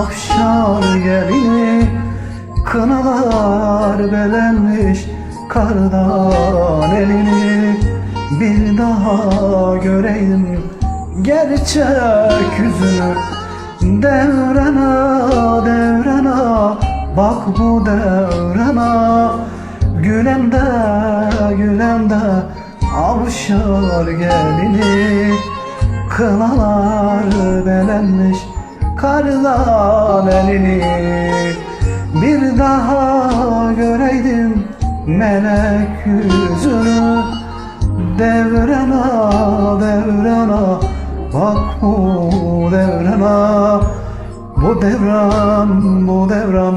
mahşer gelir Kınalar belenmiş kardan elini. Bir daha göreyim gerçek yüzünü. Devrana devrana bak bu devrana Gülen de gülen de avşar gelini Kınalar belenmiş kardan elini. Bir daha göreydim melek yüzünü. Devrana devrana bak bu devrana Bu devran bu devran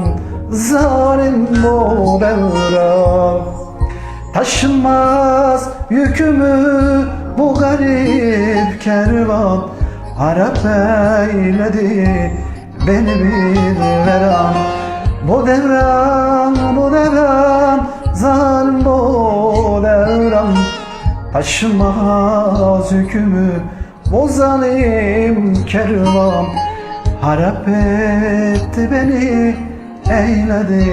zalim bu devran. Taşınmaz yükümü bu garip kervan Arap eyledi beni bir veran. Bu devran bu devran zalim bu devran. Taşımaz yükümü bu zalim kervan. Harap etti beni eyledi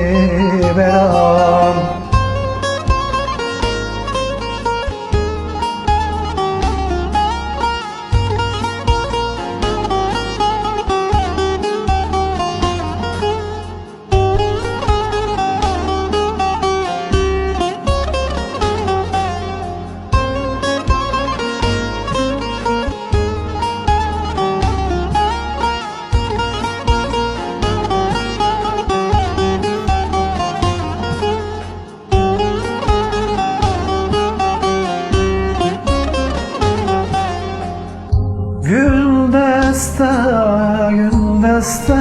beran gül deste,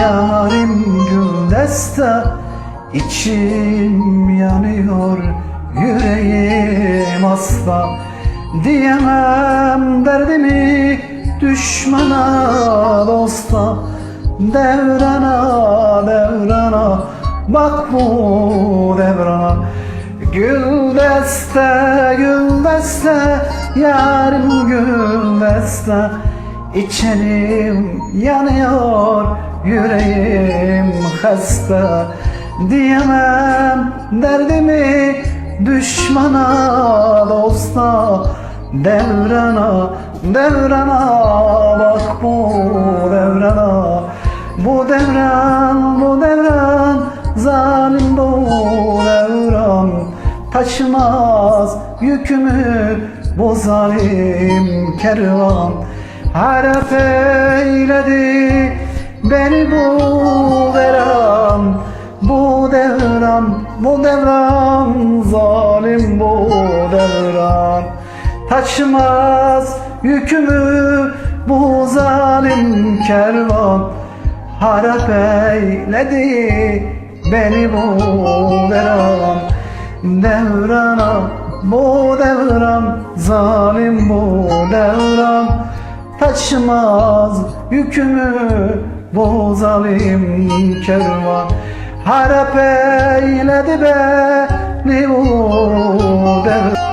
yarim gül deste İçim yanıyor, yüreğim hasta. Diyemem derdimi düşmana dosta Devrana, devrana, bak bu devrana Gül deste, gül deste, yarim gül deste İçerim yanıyor, yüreğim hasta. Diyemem derdimi düşmana dosta. Devrana, devrana, bak bu devrana. Bu devran, bu devran, zalim bu devran. Taşımaz yükümü bu zalim kervan Harap eyledi beni bu devran Bu devran, bu devran Zalim bu devran. Taşımaz yükümü bu zalim kervan Harap eyledi beni bu devran. Devrana bu devran Zalim bu devran Taşımaz yükümü bu zalim kervan. Harap eyledi beni bu devran